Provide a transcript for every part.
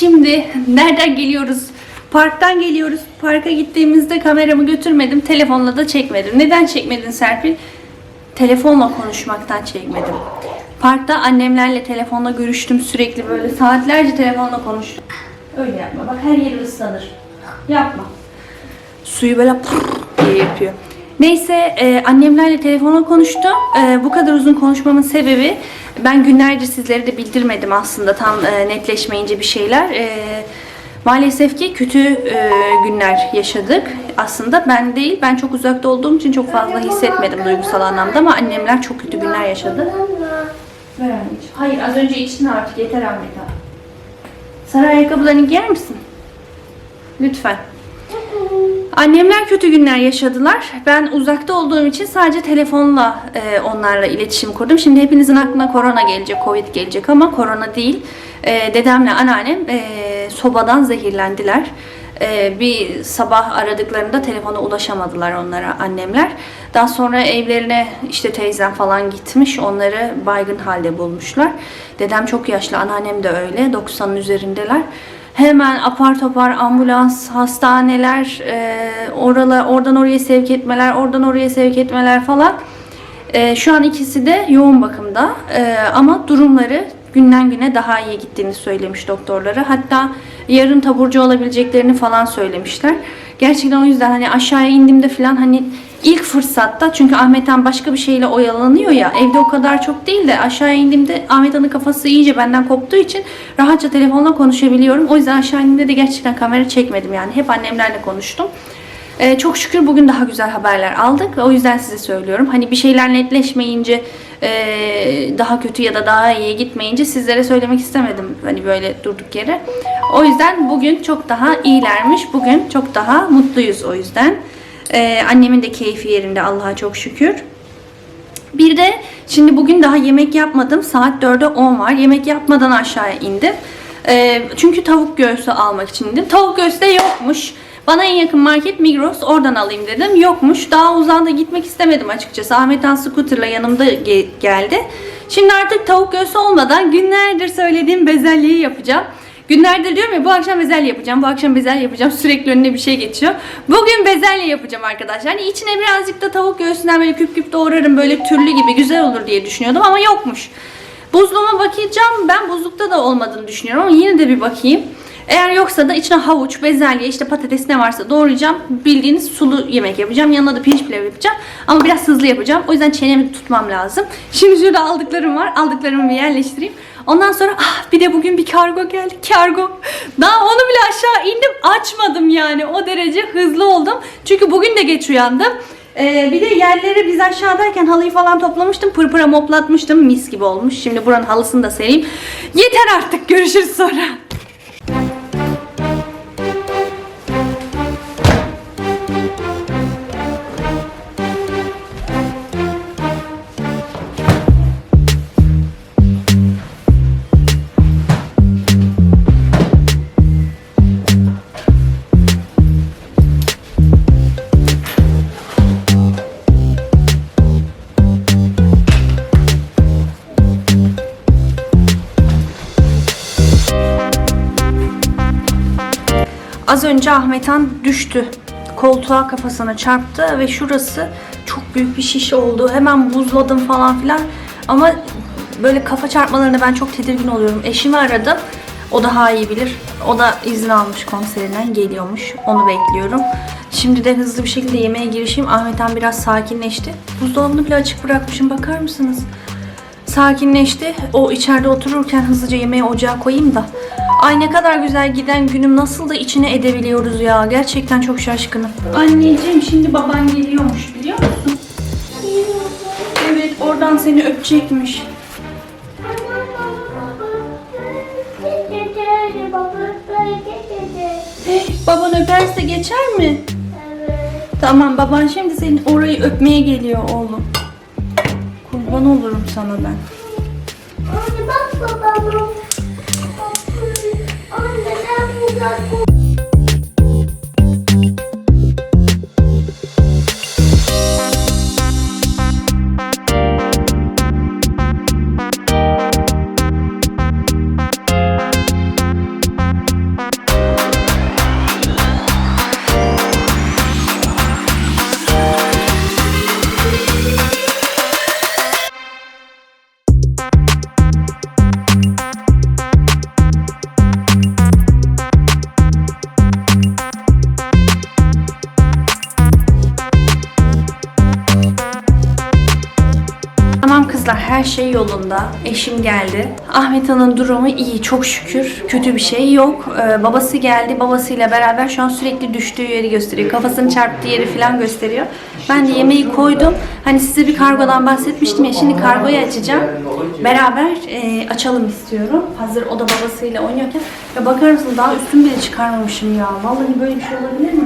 Şimdi nereden geliyoruz? Parktan geliyoruz. Parka gittiğimizde kameramı götürmedim. Telefonla da çekmedim. Neden çekmedin Serpil? Telefonla konuşmaktan çekmedim. Parkta annemlerle telefonla görüştüm sürekli böyle saatlerce telefonla konuştum. Öyle yapma bak her yeri ıslanır. Yapma. Suyu böyle diye yapıyor. Neyse e, annemlerle telefonla konuştum. E, bu kadar uzun konuşmamın sebebi ben günlerce sizlere de bildirmedim aslında tam e, netleşmeyince bir şeyler. E, maalesef ki kötü e, günler yaşadık. Aslında ben değil, ben çok uzakta olduğum için çok fazla hissetmedim duygusal anlamda ama annemler çok kötü günler yaşadı. Ver anneciğim. Hayır az önce içtin artık yeter Ahmet abi. Sarı ayakkabılarını giyer misin? Lütfen. Annemler kötü günler yaşadılar. Ben uzakta olduğum için sadece telefonla e, onlarla iletişim kurdum. Şimdi hepinizin aklına korona gelecek, covid gelecek ama korona değil. E, dedemle anneannem e, sobadan zehirlendiler. E, bir sabah aradıklarında telefona ulaşamadılar onlara annemler. Daha sonra evlerine işte teyzem falan gitmiş. Onları baygın halde bulmuşlar. Dedem çok yaşlı, anneannem de öyle. 90'ın üzerindeler. Hemen apar topar ambulans, hastaneler, e, oralar, oradan oraya sevk etmeler, oradan oraya sevk etmeler falan. E, şu an ikisi de yoğun bakımda E, ama durumları günden güne daha iyi gittiğini söylemiş doktorları. Hatta yarın taburcu olabileceklerini falan söylemişler. Gerçekten o yüzden hani aşağıya indiğimde falan hani ilk fırsatta çünkü Ahmet Han başka bir şeyle oyalanıyor ya evde o kadar çok değil de aşağıya indiğimde Ahmet Han'ın kafası iyice benden koptuğu için rahatça telefonla konuşabiliyorum. O yüzden aşağı indiğimde de gerçekten kamera çekmedim yani hep annemlerle konuştum. Ee, çok şükür bugün daha güzel haberler aldık. O yüzden size söylüyorum. Hani bir şeyler netleşmeyince e, daha kötü ya da daha iyiye gitmeyince sizlere söylemek istemedim. Hani böyle durduk yere. O yüzden bugün çok daha iyilermiş. Bugün çok daha mutluyuz o yüzden. Ee, annemin de keyfi yerinde Allah'a çok şükür. Bir de şimdi bugün daha yemek yapmadım. Saat 4'e 10 var. Yemek yapmadan aşağıya indim. Ee, çünkü tavuk göğsü almak için indim. Tavuk göğsü de yokmuş. Bana en yakın market Migros. Oradan alayım dedim. Yokmuş. Daha uzağında gitmek istemedim açıkçası. Ahmet Han scooter'la yanımda ge- geldi. Şimdi artık tavuk göğsü olmadan günlerdir söylediğim bezelyeyi yapacağım. Günlerdir diyorum ya bu akşam bezelye yapacağım, bu akşam bezelye yapacağım. Sürekli önüne bir şey geçiyor. Bugün bezelye yapacağım arkadaşlar. Hani içine birazcık da tavuk göğsünden böyle küp küp doğrarım böyle türlü gibi güzel olur diye düşünüyordum ama yokmuş. Buzluğuma bakacağım. Ben buzlukta da olmadığını düşünüyorum ama yine de bir bakayım. Eğer yoksa da içine havuç, bezelye, işte patates ne varsa doğrayacağım. Bildiğiniz sulu yemek yapacağım. Yanına da pirinç pilav yapacağım. Ama biraz hızlı yapacağım. O yüzden çenemi tutmam lazım. Şimdi şurada aldıklarım var. Aldıklarımı bir yerleştireyim. Ondan sonra ah bir de bugün bir kargo geldi. Kargo. Daha onu bile aşağı indim açmadım yani. O derece hızlı oldum. Çünkü bugün de geç uyandım. Ee, bir de yerleri biz aşağıdayken halıyı falan toplamıştım. Pırpıra moplatmıştım. Mis gibi olmuş. Şimdi buranın halısını da sereyim. Yeter artık. Görüşürüz sonra. Önce Ahmet Han düştü. Koltuğa kafasına çarptı ve şurası çok büyük bir şiş oldu. Hemen buzladım falan filan. Ama böyle kafa çarpmalarına ben çok tedirgin oluyorum. Eşimi aradım. O daha iyi bilir. O da izin almış konserinden geliyormuş. Onu bekliyorum. Şimdi de hızlı bir şekilde yemeğe girişeyim. Ahmet Han biraz sakinleşti. Buzdolabını bile açık bırakmışım. Bakar mısınız? Sakinleşti. O içeride otururken hızlıca yemeği ocağa koyayım da. Ay ne kadar güzel giden günüm nasıl da içine edebiliyoruz ya. Gerçekten çok şaşkınım. Anneciğim şimdi baban geliyormuş biliyor musun? Evet oradan seni öpecekmiş. Eh, baban öperse geçer mi? Tamam baban şimdi senin orayı öpmeye geliyor oğlum. Kurban olurum sana ben. Anne bak babam. Anne ben burada her şey yolunda. Eşim geldi. Ahmet Han'ın durumu iyi çok şükür. Kötü bir şey yok. Ee, babası geldi. Babasıyla beraber şu an sürekli düştüğü yeri gösteriyor. Kafasını çarptığı yeri falan gösteriyor. Ben de yemeği koydum. Hani size bir kargodan bahsetmiştim ya. Şimdi kargoyu açacağım. Beraber e, açalım istiyorum. Hazır o da babasıyla oynuyorken. Ya bakar mısın daha üstümü bile çıkarmamışım ya. Vallahi böyle bir şey olabilir mi?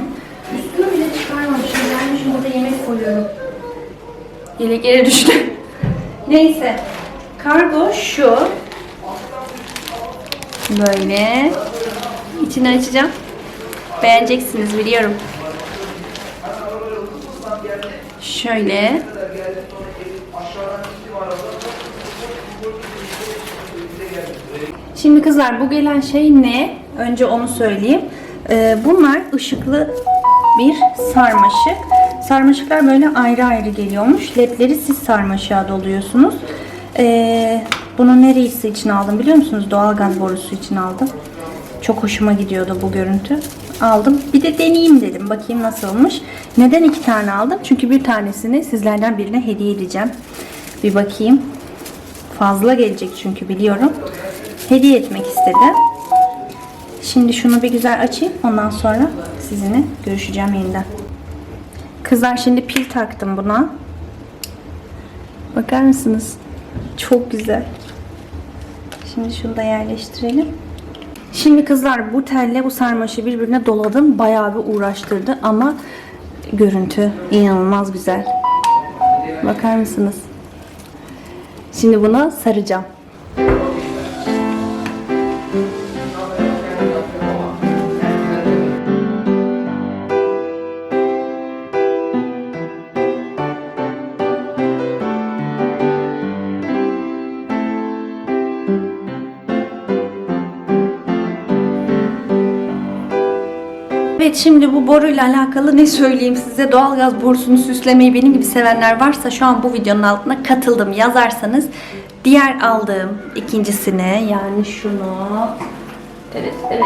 Üstümü bile çıkarmamışım. Gelmişim burada yemek koyuyorum. Yelek yere düştü. Neyse. Kargo şu. Böyle. İçini açacağım. Beğeneceksiniz biliyorum. Şöyle. Şimdi kızlar bu gelen şey ne? Önce onu söyleyeyim. Ee, bunlar ışıklı bir sarmaşık. Sarmaşıklar böyle ayrı ayrı geliyormuş. Ledleri siz sarmaşığa doluyorsunuz. Ee, bunu neresi için aldım biliyor musunuz? Doğalgaz borusu için aldım. Çok hoşuma gidiyordu bu görüntü. Aldım. Bir de deneyeyim dedim. Bakayım nasılmış. Neden iki tane aldım? Çünkü bir tanesini sizlerden birine hediye edeceğim. Bir bakayım. Fazla gelecek çünkü biliyorum. Hediye etmek istedim. Şimdi şunu bir güzel açayım. Ondan sonra sizinle görüşeceğim yeniden. Kızlar şimdi pil taktım buna. Bakar mısınız? Çok güzel. Şimdi şunu da yerleştirelim. Şimdi kızlar bu telle bu sarmaşı birbirine doladım. Bayağı bir uğraştırdı ama görüntü inanılmaz güzel. Bakar mısınız? Şimdi buna saracağım. Evet şimdi bu boruyla alakalı ne söyleyeyim size doğalgaz borusunu süslemeyi benim gibi sevenler varsa şu an bu videonun altına katıldım yazarsanız diğer aldığım ikincisini yani şunu evet evet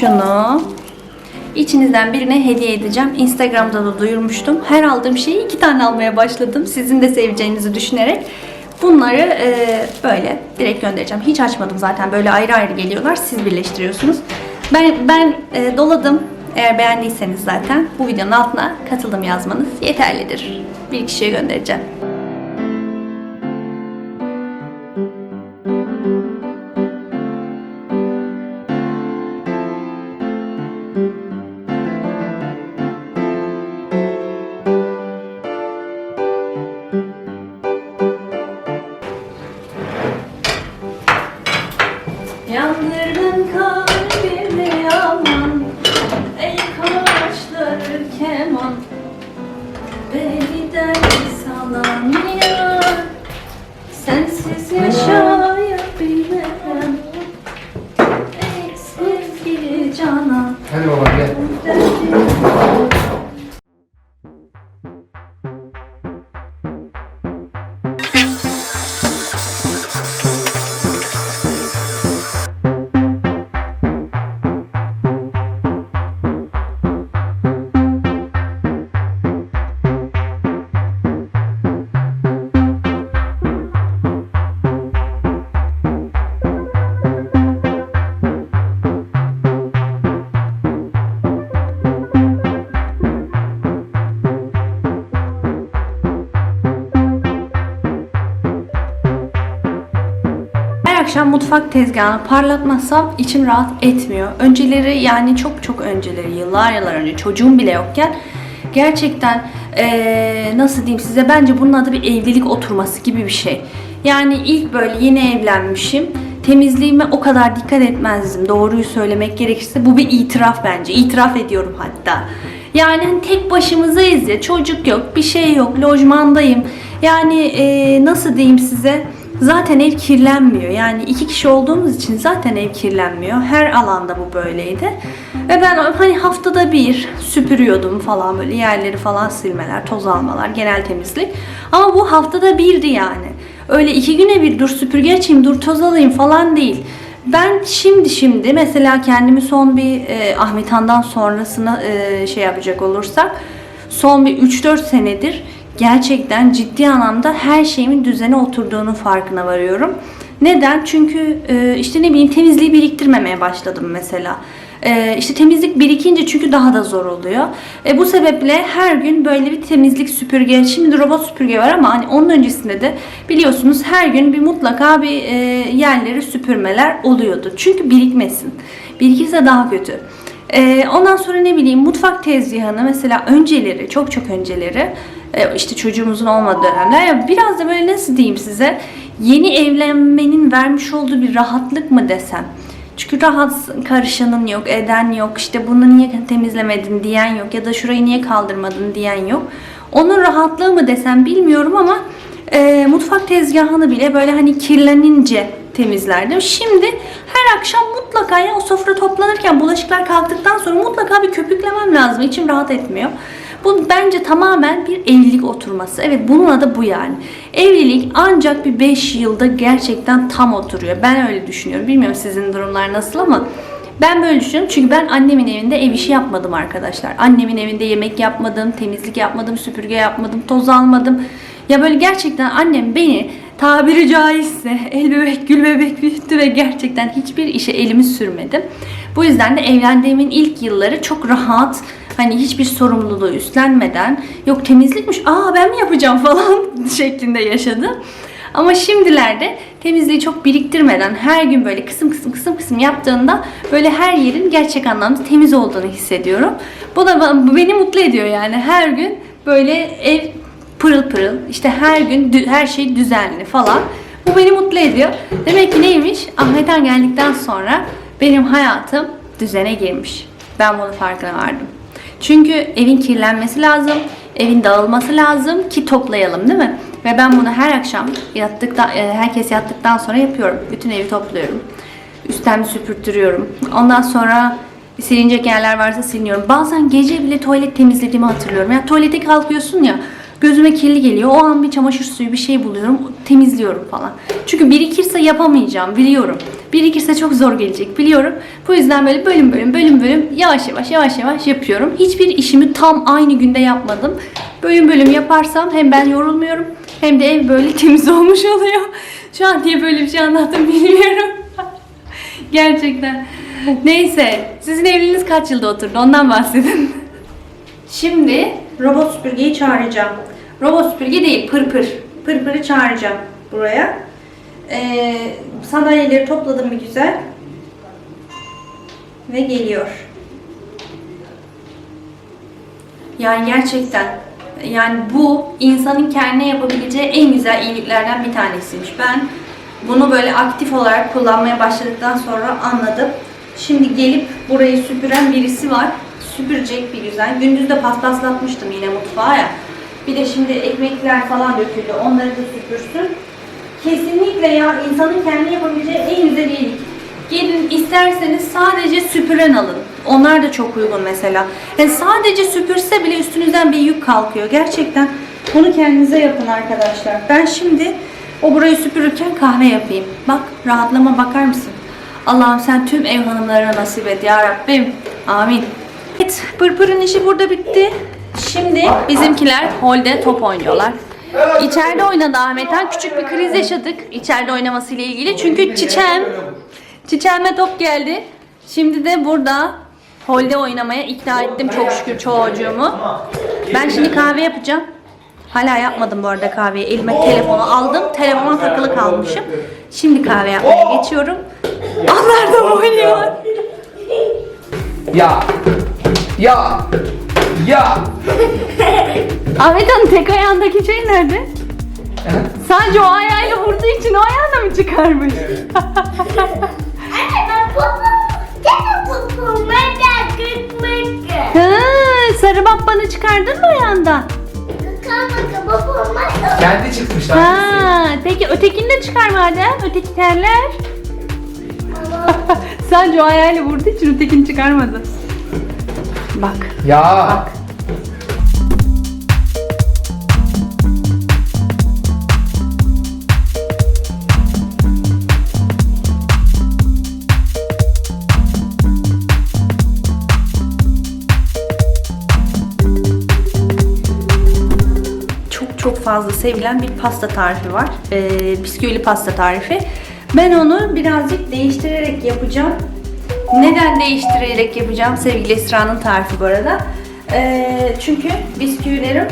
şunu içinizden birine hediye edeceğim. Instagram'da da duyurmuştum. Her aldığım şeyi iki tane almaya başladım. Sizin de seveceğinizi düşünerek. Bunları e, böyle direkt göndereceğim. Hiç açmadım zaten. Böyle ayrı ayrı geliyorlar. Siz birleştiriyorsunuz. Ben ben e, doladım. Eğer beğendiyseniz zaten bu videonun altına katıldım yazmanız yeterlidir. Bir kişiye göndereceğim. Akşam mutfak tezgahını parlatmazsam içim rahat etmiyor. Önceleri yani çok çok önceleri yıllar yıllar önce çocuğum bile yokken gerçekten eee, nasıl diyeyim size bence bunun adı bir evlilik oturması gibi bir şey. Yani ilk böyle yeni evlenmişim temizliğime o kadar dikkat etmezdim. Doğruyu söylemek gerekirse bu bir itiraf bence. İtiraf ediyorum hatta. Yani hani tek başımızayız ya çocuk yok bir şey yok lojmandayım. Yani eee, nasıl diyeyim size Zaten ev kirlenmiyor. Yani iki kişi olduğumuz için zaten ev kirlenmiyor. Her alanda bu böyleydi. Ve ben hani haftada bir süpürüyordum falan böyle yerleri falan silmeler, toz almalar, genel temizlik. Ama bu haftada birdi yani. Öyle iki güne bir dur süpürge açayım, dur toz alayım falan değil. Ben şimdi şimdi mesela kendimi son bir e, Ahmet Han'dan sonrasına e, şey yapacak olursak son bir 3-4 senedir gerçekten ciddi anlamda her şeyimin düzene oturduğunu farkına varıyorum. Neden? Çünkü e, işte ne bileyim temizliği biriktirmemeye başladım mesela. E, işte temizlik birikince çünkü daha da zor oluyor. E, bu sebeple her gün böyle bir temizlik süpürge, şimdi robot süpürge var ama hani onun öncesinde de biliyorsunuz her gün bir mutlaka bir e, yerleri süpürmeler oluyordu. Çünkü birikmesin. Birikirse daha kötü. Ee, ondan sonra ne bileyim mutfak tezgahını mesela önceleri çok çok önceleri e, işte çocuğumuzun olmadığı dönemler biraz da böyle nasıl diyeyim size yeni evlenmenin vermiş olduğu bir rahatlık mı desem. Çünkü rahat karışanın yok, eden yok, işte bunu niye temizlemedin diyen yok ya da şurayı niye kaldırmadın diyen yok. Onun rahatlığı mı desem bilmiyorum ama e, mutfak tezgahını bile böyle hani kirlenince temizlerdim. Şimdi her akşam mutlaka ya o sofra toplanırken bulaşıklar kalktıktan sonra mutlaka bir köpüklemem lazım. İçim rahat etmiyor. Bu bence tamamen bir evlilik oturması. Evet bunun adı bu yani. Evlilik ancak bir 5 yılda gerçekten tam oturuyor. Ben öyle düşünüyorum. Bilmiyorum sizin durumlar nasıl ama ben böyle düşünüyorum çünkü ben annemin evinde ev işi yapmadım arkadaşlar. Annemin evinde yemek yapmadım, temizlik yapmadım, süpürge yapmadım, toz almadım. Ya böyle gerçekten annem beni tabiri caizse el bebek gül bebek büyüttü ve gerçekten hiçbir işe elimi sürmedim. Bu yüzden de evlendiğimin ilk yılları çok rahat hani hiçbir sorumluluğu üstlenmeden yok temizlikmiş aa ben mi yapacağım falan şeklinde yaşadım. Ama şimdilerde temizliği çok biriktirmeden her gün böyle kısım kısım kısım kısım yaptığında böyle her yerin gerçek anlamda temiz olduğunu hissediyorum. Bu da beni mutlu ediyor yani her gün böyle ev pırıl pırıl işte her gün her şey düzenli falan. Bu beni mutlu ediyor. Demek ki neymiş? Ahmet Han geldikten sonra benim hayatım düzene girmiş. Ben bunu farkına vardım. Çünkü evin kirlenmesi lazım, evin dağılması lazım ki toplayalım değil mi? Ve ben bunu her akşam yattıktan, e, herkes yattıktan sonra yapıyorum. Bütün evi topluyorum. Üstten süpürtürüyorum. Ondan sonra silinecek yerler varsa siliniyorum. Bazen gece bile tuvalet temizlediğimi hatırlıyorum. Yani tuvalete kalkıyorsun ya gözüme kirli geliyor. O an bir çamaşır suyu bir şey buluyorum. Temizliyorum falan. Çünkü birikirse yapamayacağım biliyorum. Birikirse çok zor gelecek biliyorum. Bu yüzden böyle bölüm bölüm bölüm bölüm yavaş yavaş yavaş yavaş yapıyorum. Hiçbir işimi tam aynı günde yapmadım. Bölüm bölüm yaparsam hem ben yorulmuyorum hem de ev böyle temiz olmuş oluyor. Şu an niye böyle bir şey anlattım bilmiyorum. Gerçekten. Neyse. Sizin evliliğiniz kaç yılda oturdu? Ondan bahsedin. Şimdi robot süpürgeyi çağıracağım. Robot süpürge değil, pırpır. Pırpırı çağıracağım buraya. Ee, sandalyeleri topladım bir güzel. Ve geliyor. Yani gerçekten yani bu insanın kendine yapabileceği en güzel iyiliklerden bir tanesiymiş. Ben bunu böyle aktif olarak kullanmaya başladıktan sonra anladım. Şimdi gelip burayı süpüren birisi var. Süpürecek bir güzel. Gündüz de paspaslatmıştım yine mutfağa ya. Bir de şimdi ekmekler falan döküldü. Onları da süpürsün. Kesinlikle ya insanın kendine yapabileceği en güzel iyilik. Gelin isterseniz sadece süpüren alın. Onlar da çok uygun mesela. Yani sadece süpürse bile üstünüzden bir yük kalkıyor. Gerçekten bunu kendinize yapın arkadaşlar. Ben şimdi o burayı süpürürken kahve yapayım. Bak rahatlama bakar mısın? Allah'ım sen tüm ev hanımlarına nasip et ya Rabbim. Amin. Evet, pırpırın işi burada bitti. Şimdi bizimkiler holde top oynuyorlar. İçeride oynadı Ahmet. Küçük bir kriz yaşadık içeride oynamasıyla ilgili. Çünkü çiçeğim, çiçeğime top geldi. Şimdi de burada holde oynamaya ikna ettim çok şükür çocuğumu. Ben şimdi kahve yapacağım. Hala yapmadım bu arada kahveyi. Elime telefonu aldım. Telefona takılı kalmışım. Şimdi kahve yapmaya geçiyorum. Onlar da oynuyorlar. Ya. Ya. Ya. Ahmet Han tek ayağındaki şey nerede? Sadece o ayağıyla vurduğu için o ayağını mı çıkarmış? Anne ben babam. Gene babam. Ben kırkmak. Ha, sarı babbanı çıkardın mı ayağından? Babam. Ben Kendi çıkmış. Ha, peki ötekini de çıkar madem. Öteki terler. Sadece o ayağıyla vurduğu için ötekini çıkarmadı. Bak. Ya. Çok fazla sevilen bir pasta tarifi var. Ee, bisküvili pasta tarifi. Ben onu birazcık değiştirerek yapacağım. Neden değiştirerek yapacağım? Sevgili Esra'nın tarifi bu arada. Ee, çünkü bisküvilerim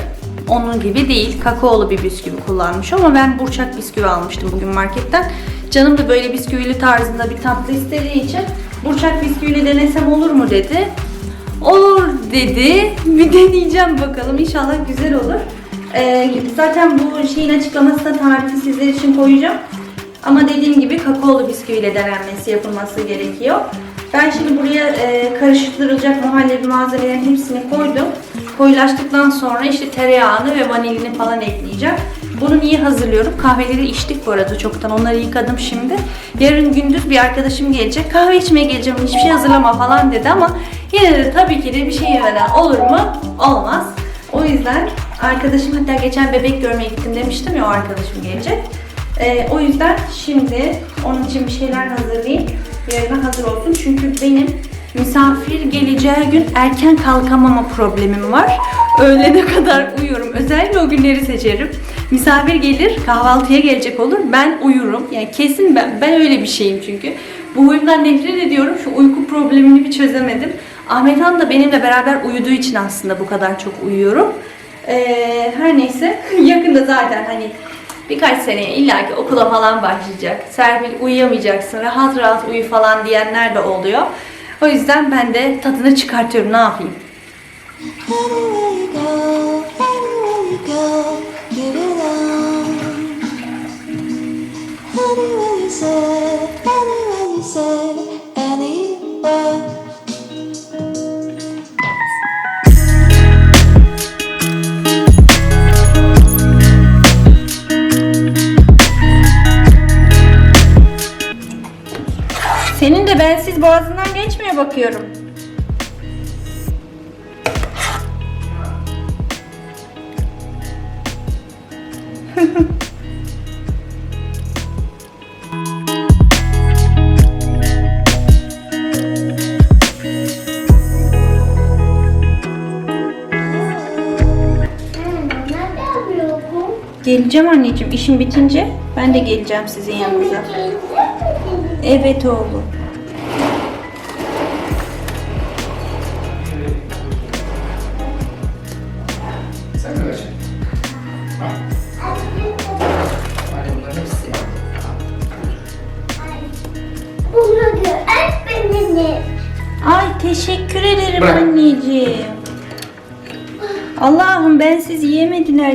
onun gibi değil. Kakaolu bir bisküvi kullanmış ama ben burçak bisküvi almıştım bugün marketten. Canım da böyle bisküvili tarzında bir tatlı istediği için burçak bisküvili denesem olur mu dedi. Olur dedi. Bir deneyeceğim bakalım. İnşallah güzel olur. Ee, zaten bu şeyin açıklamasına tarifi sizler için koyacağım. Ama dediğim gibi kakaolu bisküviyle denenmesi yapılması gerekiyor. Ben şimdi buraya e, karıştırılacak muhallebi malzemelerin hepsini koydum. Koyulaştıktan sonra işte tereyağını ve vanilini falan ekleyeceğim. Bunu niye hazırlıyorum? Kahveleri içtik bu arada çoktan. Onları yıkadım şimdi. Yarın gündüz bir arkadaşım gelecek. Kahve içmeye geleceğim. Hiçbir şey hazırlama falan dedi ama yine de tabii ki de bir şey yemeden olur mu? Olmaz. O yüzden arkadaşım hatta geçen bebek görmeye gittim demiştim ya o arkadaşım gelecek. Ee, o yüzden şimdi onun için bir şeyler hazırlayayım. Yarına hazır olsun. Çünkü benim misafir geleceği gün erken kalkamama problemim var. Öğlene kadar uyuyorum. Özellikle o günleri seçerim. Misafir gelir, kahvaltıya gelecek olur. Ben uyurum. Yani kesin ben, ben öyle bir şeyim çünkü. Bu huyumdan nefret ediyorum. Şu uyku problemini bir çözemedim. Ahmet Han da benimle beraber uyuduğu için aslında bu kadar çok uyuyorum. Ee, her neyse yakında zaten hani birkaç seneye illaki okula falan başlayacak. Serpil uyuyamayacaksın, rahat rahat uyu falan diyenler de oluyor. O yüzden ben de tadını çıkartıyorum ne yapayım. Anywhere you go, anywhere you on. Anywhere bensiz boğazından geçmiyor bakıyorum. Geleceğim anneciğim işim bitince ben de geleceğim sizin yanınıza. Evet oğlum. Teşekkür ederim Bırak. anneciğim. Allah'ım ben siz yiyemediler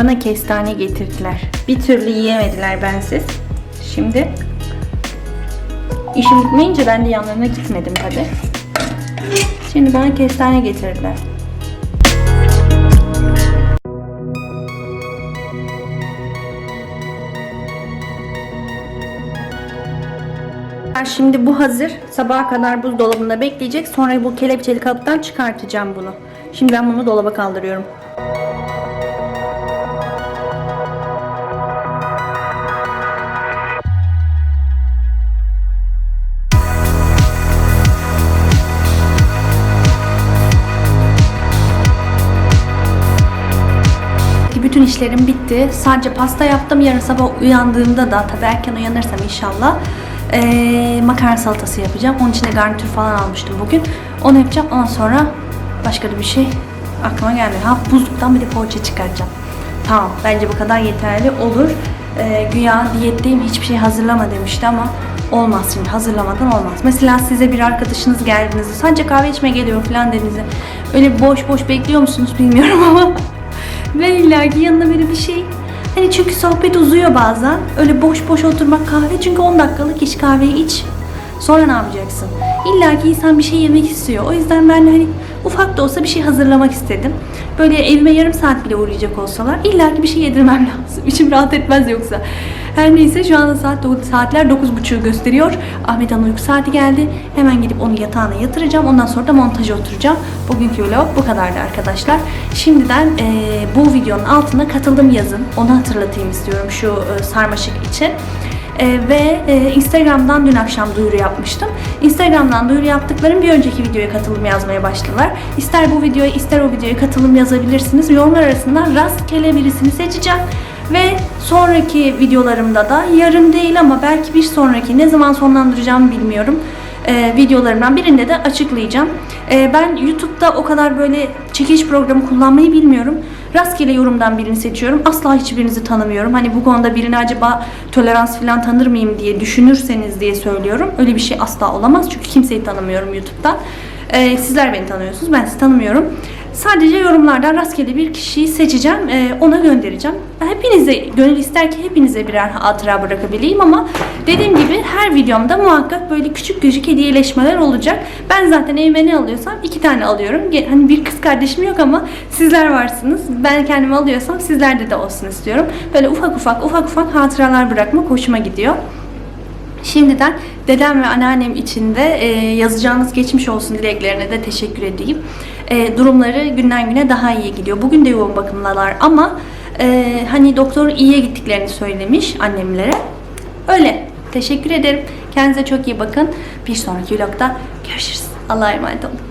Bana kestane getirdiler. Bir türlü yiyemediler bensiz. Şimdi işim bitmeyince ben de yanlarına gitmedim tabi. Şimdi bana kestane getirdiler. Şimdi bu hazır. Sabaha kadar buzdolabında bekleyecek. Sonra bu kelepçeli kalıptan çıkartacağım bunu. Şimdi ben bunu dolaba kaldırıyorum. Bütün işlerim bitti. Sadece pasta yaptım. Yarın sabah uyandığımda da tabii erken uyanırsam inşallah eee makarna salatası yapacağım. Onun için de garnitür falan almıştım bugün. Onu yapacağım. Ondan sonra başka da bir şey aklıma gelmiyor. Ha buzluktan bir de poğaça çıkaracağım. Tamam. Bence bu kadar yeterli olur. Eee güya diyetteyim hiçbir şey hazırlama demişti ama olmaz şimdi hazırlamadan olmaz. Mesela size bir arkadaşınız geldiğinizde sadece kahve içmeye geliyor falan dediğinizde öyle boş boş bekliyor musunuz bilmiyorum ama ve illaki yanına böyle bir şey. Hani çünkü sohbet uzuyor bazen. Öyle boş boş oturmak kahve çünkü 10 dakikalık iş kahveyi iç. Sonra ne yapacaksın? İlla ki insan bir şey yemek istiyor. O yüzden ben hani ufak da olsa bir şey hazırlamak istedim. Böyle evime yarım saat bile uğrayacak olsalar illa ki bir şey yedirmem lazım. İçim rahat etmez yoksa. Her neyse şu anda saat saatler 9.30'u gösteriyor. Ahmet Han uyku saati geldi. Hemen gidip onu yatağına yatıracağım. Ondan sonra da montaja oturacağım. Bugünkü vlog bu kadardı arkadaşlar. Şimdiden eee, bu videonun altına katıldım yazın. Onu hatırlatayım istiyorum şu e, sarmaşık için. Ee, ve e, Instagram'dan dün akşam duyuru yapmıştım. Instagram'dan duyuru yaptıklarım bir önceki videoya katılım yazmaya başladılar. İster bu videoya ister o videoya katılım yazabilirsiniz. Yorumlar arasından rastgele birisini seçeceğim. Ve sonraki videolarımda da yarın değil ama belki bir sonraki ne zaman sonlandıracağımı bilmiyorum. Ee, videolarımdan birinde de açıklayacağım. Ee, ben YouTube'da o kadar böyle çekiş programı kullanmayı bilmiyorum. Rastgele yorumdan birini seçiyorum. Asla hiçbirinizi tanımıyorum. Hani bu konuda birini acaba tolerans falan tanır mıyım diye düşünürseniz diye söylüyorum. Öyle bir şey asla olamaz. Çünkü kimseyi tanımıyorum YouTube'dan. Ee, sizler beni tanıyorsunuz. Ben sizi tanımıyorum. Sadece yorumlardan rastgele bir kişiyi seçeceğim. ee, ona göndereceğim. Hepinize, gönül ister ki hepinize birer hatıra bırakabileyim ama dediğim gibi her videomda muhakkak böyle küçük küçük hediyeleşmeler olacak. Ben zaten evime ne alıyorsam iki tane alıyorum. Hani bir kız kardeşim yok ama sizler varsınız. Ben kendime alıyorsam sizlerde de olsun istiyorum. Böyle ufak ufak ufak ufak hatıralar bırakmak hoşuma gidiyor. Şimdiden dedem ve anneannem için de e, yazacağınız geçmiş olsun dileklerine de teşekkür edeyim. E, durumları günden güne daha iyi gidiyor. Bugün de yoğun bakımdalar ama e, hani doktor iyiye gittiklerini söylemiş annemlere. Öyle. Teşekkür ederim. Kendinize çok iyi bakın. Bir sonraki vlogda görüşürüz. Allah'a emanet olun.